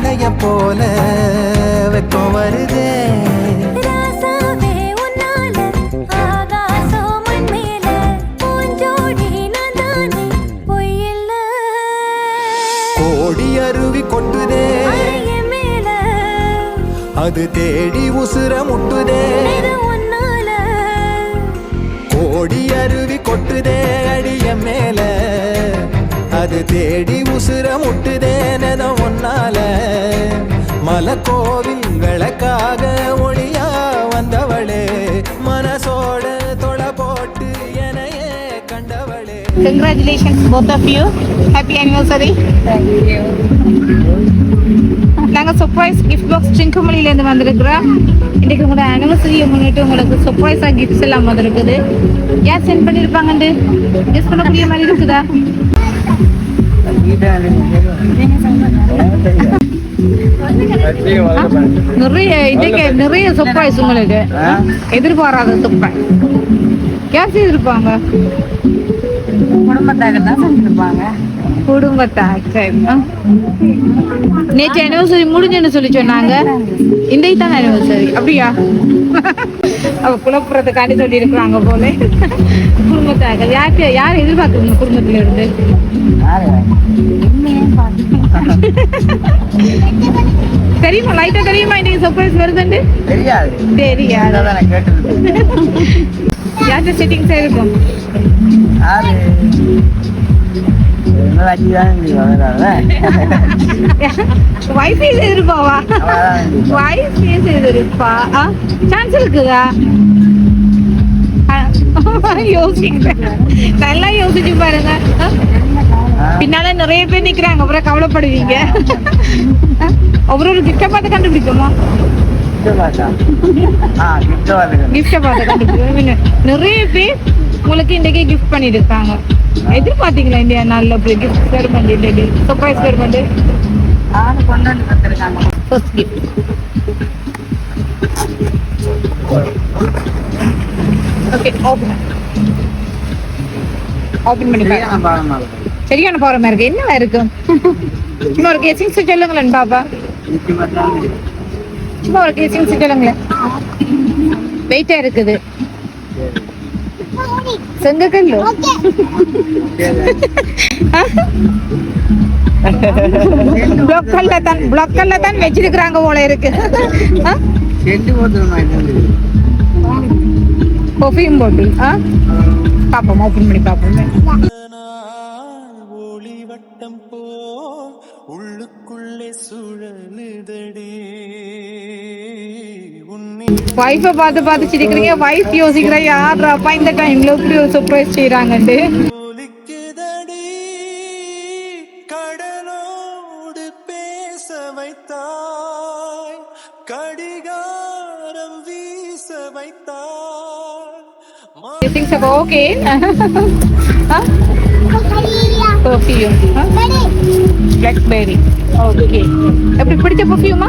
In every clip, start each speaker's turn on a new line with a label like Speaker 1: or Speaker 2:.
Speaker 1: பொம்பளைய போல வெக்கம் வருதே. கோடி அருவி கொட்டுதே. அது தேடி உசுர முட்டுதே. கோடி அருவி கொட்டுதே அடிய மேல. தேடி உசுர முட்டுதே நெத ஒன்னால. மலக்கோவில் விளக்காக ஒளியா வந்தவளே. மனசோட தொலை போட்டு எனையே கண்டவளே.
Speaker 2: Congratulations both of you happy anniversary நாங்கள் சர்ப்ரைஸ் கிஃப்ட் பாக்ஸ் சிங்கமொழியிலேருந்து வந்திருக்கிறோம். இன்றைக்கு உங்களோட ஆனிவர்சரியை முன்னிட்டு உங்களுக்கு சர்ப்ரைஸாக கிஃப்ட்ஸ் எல்லாம் வந்திருக்குது. யார் சென்ட் பண்ணியிருப்பாங்கண்டு கெஸ் பண்ணக்கூடிய மாதிரி இருக்குதா? நிறைய இன்னைக்கு நிறைய சர்ப்ரைஸ் உங்களுக்கு. எதிர்பாராத சர்ப்ரைஸ் யார் செய்திருப்பாங்க
Speaker 3: குடும்பத்தாக தான் செஞ்சிருப்பாங்க.
Speaker 2: குடும்பத்தார் சரி ஆ. நேற்று அனிவர்சரி முடிஞ்சுன்னு சொல்லி சொன்னாங்க. இன்றைக்கு தான் அனிவர்சரி அப்படியா? அவ குழப்புறதுக்காண்டி சொல்லி இருக்கிறாங்க போல. குடும்பத்தார்கள் யாருக்கு யார் எதிர்பார்க்குறீங்க குடும்பத்துல இருந்து? தெரியுமா? லைட்டா தெரியுமா? இன்னைக்கு சர்ப்ரைஸ் வருதுண்டு
Speaker 3: தெரியாது.
Speaker 2: தெரியாது. யார்கிட்ட செட்டிங்ஸ் இருக்கும்
Speaker 3: யாரு
Speaker 2: வைஃபை
Speaker 3: அவதான்
Speaker 2: வைஃபை எதிர்ப்பா சான்ஸ் இருக்குதா? நல்லா யோசிச்சு பாருங்க? பின்னால நிறைய பேர் நிக்கிறாங்க. அப்புறம் கவலைப்படுவீங்க. ஒரு கிஃப்ட பார்த்து கண்டுபிடிக்குமா
Speaker 3: கிஃப்ட
Speaker 2: பார்த்து? கண்டுபிடிக்கும் நிறைய பேர் உங்களுக்கு இன்றைக்கு கிஃப்ட் பண்ணிருக்காங்க எதிர்பார்த்தீங்களா இந்தியா நல்ல கிஃப்ட் கவர்மெண்ட் இன்றைக்கு சர்ப்ரைஸ் கவர்மெண்ட்
Speaker 3: ஆளு கொண்டு வந்து. கொடுத்துருக்காங்க.
Speaker 2: First gift okay open open பண்ணி பாருங்க
Speaker 3: சரியான பாவமா இருக்கு.
Speaker 2: என்ன இருக்கு. ஒரு கேசிங்ஸ் சொல்லுங்களேன் பாப்பா.
Speaker 3: மட்டும்
Speaker 2: சும்மா ஒரு கேசிங்ஸ் சொல்லுங்களேன். வெயிட்டா இருக்குது. செங்கக்கல்லு பிளாக்கல்ல தான் பிளாக்கல்ல தான் வச்சிருக்கிறாங்க போல இருக்கு.
Speaker 3: செண்டு
Speaker 2: கொஃபியும் போட்டு ஆ? பாப்போம் ஓப்பன் பண்ணி பாப்போம்.
Speaker 1: ஒளிவட்டம் போ உள்ளுக்குள்ளே சுழலுதடே.
Speaker 2: வைஃபை பார்த்து பார்த்து சிரிக்கிறீங்க. வைஃப் யோசிக்கிற யாருப்பா இந்த டைம்ல இப்படி ஒரு சர்ப்ரைஸ் செய்யறாங்கன்ட்டு
Speaker 1: ஒலிக்குதடி கடலோடு பேச வைத்தாய். கடிகாரம்
Speaker 2: பர்ஃபியூம் பிளாக்பெரி ஓகே எப்படி பிடிச்ச பர்ஃபியூமா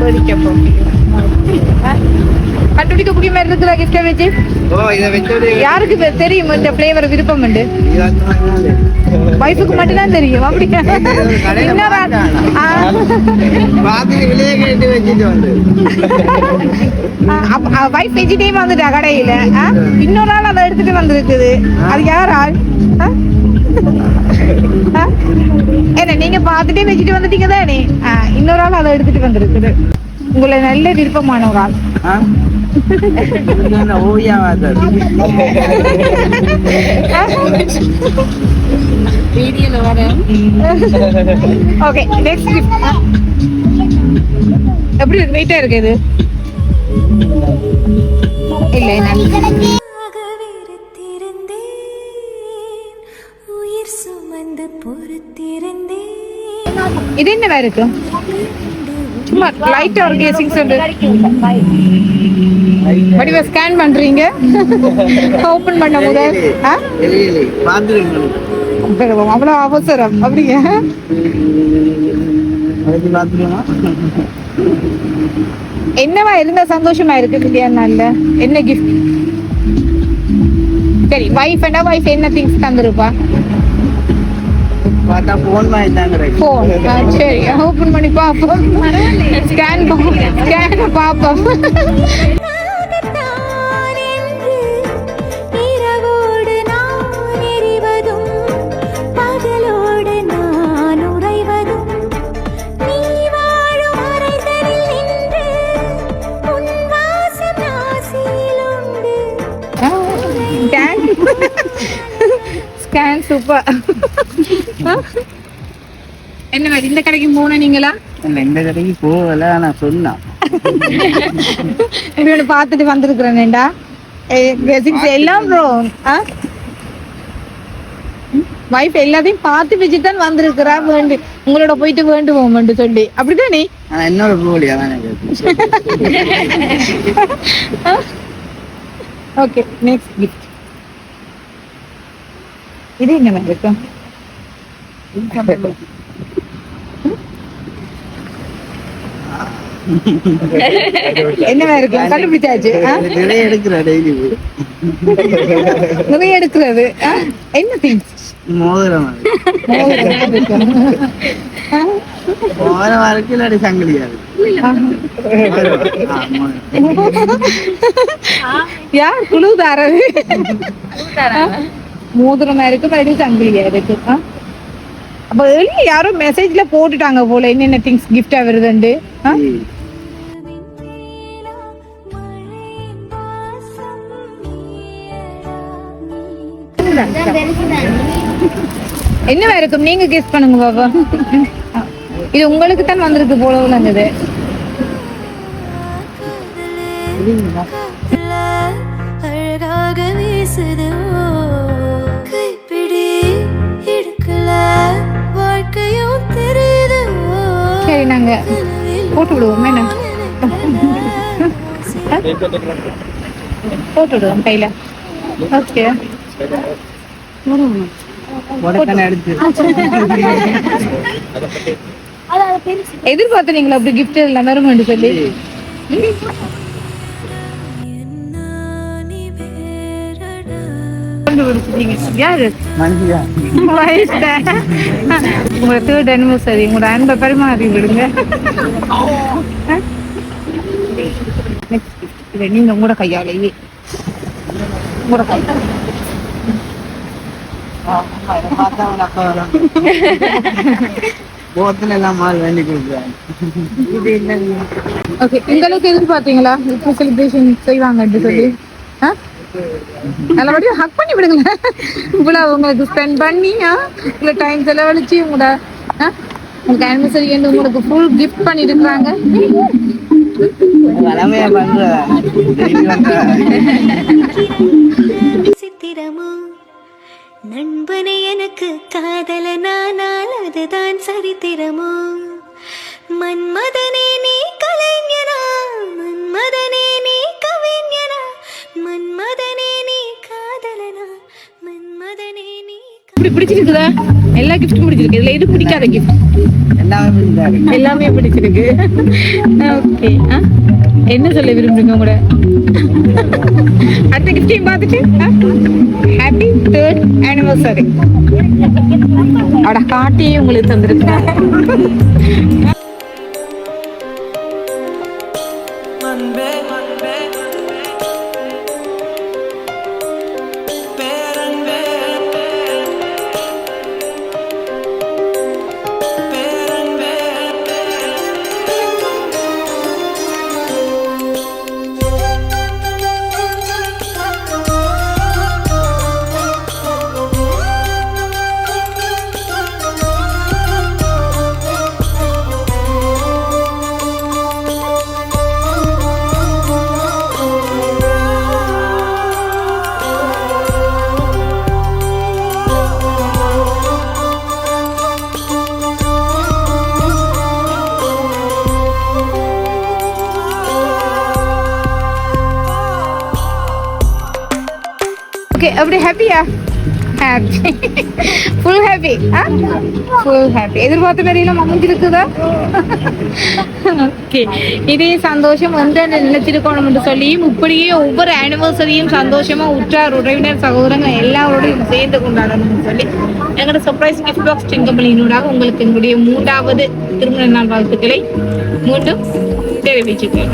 Speaker 2: பிடிச்ச பர்ஃபியூம் கண்டுபிடிக்கக்கூடிய மாதிரி இருக்குதா கிஃப்டை வச்சு. யாருக்கு தெரியும்? இந்த ஃப்ளேவர் விருப்பம் உண்டு. வைஃபுக்கு மட்டும்தான் தெரியும். அப்படி. இன்னொரு ஆள்- ஆ.
Speaker 3: பாத்துட்டு வெளியே கேட்டு வச்சுட்டு வந்து.
Speaker 2: வைஃப் வெஜிடேம் வந்துட்டா கடையில? இன்னொரு ஆள் அதை எடுத்துட்டு வந்திருக்குது. அது யார் ஆள்? என்ன நீங்க பார்த்துட்டே வச்சுட்டு வந்துட்டீங்க தானே? ஆ, இன்னொரு ஆள் அதை எடுத்துட்டு வந்திருக்குது. உங்களை நல்ல விருப்பமான ஒரு ஆள். ஓகே நெக்ஸ்ட் கிஃப்ட் எப்படி இருக்கு? வெயிட்டா இருக்கு இது? இல்ல இது என்னவா இருக்கு? சும்மா லைட்டா ஒரு கேசிங் சொல்லு. வடிவ ஸ்கேன் பண்றீங்க? ஓபன் பண்ண முதல். ஆ? அவ்வளவு அவசரம். அப்படிங்க என்னவா இருந்தா சந்தோஷமா இருக்கு இல்லையா நாள்ல? என்ன கிஃப்ட் சரி வைஃப் என்ன வைஃப் என்ன திங்ஸ் தந்துருப்பா?
Speaker 3: பார்த்தா போன் மாதிரி தான் கிடக்கு
Speaker 2: போன் சரி. ஓபன் பண்ணி பாப்போம் ஸ்கேன் ஸ்கேன் பாப்போம்
Speaker 4: நானத்தான் என்று
Speaker 2: ஸ்கேன் சூப்பர் என்ன மாதிரி இந்த கடைக்கு போன நீங்களா?
Speaker 3: இந்த கடைக்கு போகல நான் சொன்னான்
Speaker 2: இவனு பார்த்துட்டு வந்திருக்கிறேன்டா ரெசிப்ஸ் எல்லாம் ப்ரோ வைஃப் எல்லாத்தையும் பார்த்து வச்சுட்டு தான் வந்திருக்கிறா வேண்டு. உங்களோட போயிட்டு வேண்டுவோம் சொல்லி. அப்படிதானே
Speaker 3: என்னோட போலியா
Speaker 2: ஓகே நெக்ஸ்ட் கிஃப்ட் இது மாதிரி இருக்கும் என்னவா இருக்கும் கண்டுபிடிச்சாச்சு?
Speaker 3: நிறைய எடுக்கிற டெய்லி
Speaker 2: நிறைய எடுக்கிறது? என்ன திங்ஸ்
Speaker 3: மோதிரம். மோதிரம் இருக்கு சங்கிலியா இருக்கு.
Speaker 2: யார் குழு தாரது மோதிரமா இருக்கு மறுபடியும் சங்கிலியா இருக்கு. ஆ? அப்ப வெளிய யாரும் மெசேஜ்ல போட்டுட்டாங்க போல. என்னென்ன திங்ஸ் கிஃப்டா வருதுண்டு ஆ? என்ன இருக்கும் நீங்க கெஸ் பண்ணுங்க பாப்பா இது உங்களுக்கு தான் வந்திருக்கு போல உள்ளது
Speaker 4: அழகாக வீசுது.
Speaker 2: சரி நாங்க போட்டு விடுவோம். என்ன? போட்டு விடுவோம் கையில. ஓகே எதிர்பார்த்தீங்களா அப்படி கிஃப்ட் எல்லாம் வருமென்று சொல்லி? கண்டுபிடிச்சிட்டீங்க யாரு? உங்களோட தேர்ட் அனிவர்சரி உங்களோட அன்பை பரிமாறி விடுங்க. இதை நீங்க உங்களோட கையாலேயே. உங்களோட கை. அளவுக்கு எதிர்பார்த்தீங்களா? இப்போ செலிப்ரேஷன் செய்வாங்கன்னு சொல்லி? ஆ? நல்லபடியா ஹக் பண்ணி விடுங்களேன் இவ்வளவு உங்களுக்கு ஸ்பெண்ட் பண்ணி ஆ? இவ்வளவு டைம் செலவழிச்சு உங்களோட? உங்களுக்கு ஆனிவர்சரி என்று உங்களுக்கு ஃபுல் கிஃப்ட் பண்ணி இருக்கிறாங்க
Speaker 3: வளமையா பண்றதா டெய்லி பண்றதா
Speaker 4: சித்திரமோ நண்பனை எனக்கு காதலனானால் அதுதான் சரித்திரமோ மன்மதனே நீ கலைஞனா மன்மதனே
Speaker 2: இப்படி பிடிச்சிருக்குதா? எல்லா கிஃப்ட்டும் பிடிச்சிருக்கு. இதுல எது பிடிக்காத கிஃப்ட்
Speaker 3: எல்லாமே
Speaker 2: எல்லாமே பிடிச்சிருக்கு ஓகே என்ன சொல்ல விரும்புறீங்க கூட? அடுத்த கிஃப்டையும் பார்த்துட்டு ஹாப்பி தேர்ட் ஆனிவர்சரி அட காட்டியே உங்களுக்கு தந்திருக்காங்க எப்படி ஹாப்பியா happy full happy ah full happy எதிர்பார்த்த மாதிரிலாம் அமைஞ்சிருக்குதா? ஓகே இதே சந்தோஷம் வந்து நினைச்சிருக்கணும் என்று சொல்லியும் இப்படியே ஒவ்வொரு ஆனிவர்சரியும் சந்தோஷமா உற்றார் உறவினர் சகோதரங்க எல்லாரோடையும் சேர்ந்து கொண்டாடணும்னு சொல்லி எங்களோட சர்ப்ரைஸ் கிஃப்ட் பாக்ஸ் கம்பெனியினூடாக உங்களுக்கு எங்களுடைய மூன்றாவது திருமண நாள் வாழ்த்துக்களை மீண்டும் தெரிவிச்சுக்கிறேன்.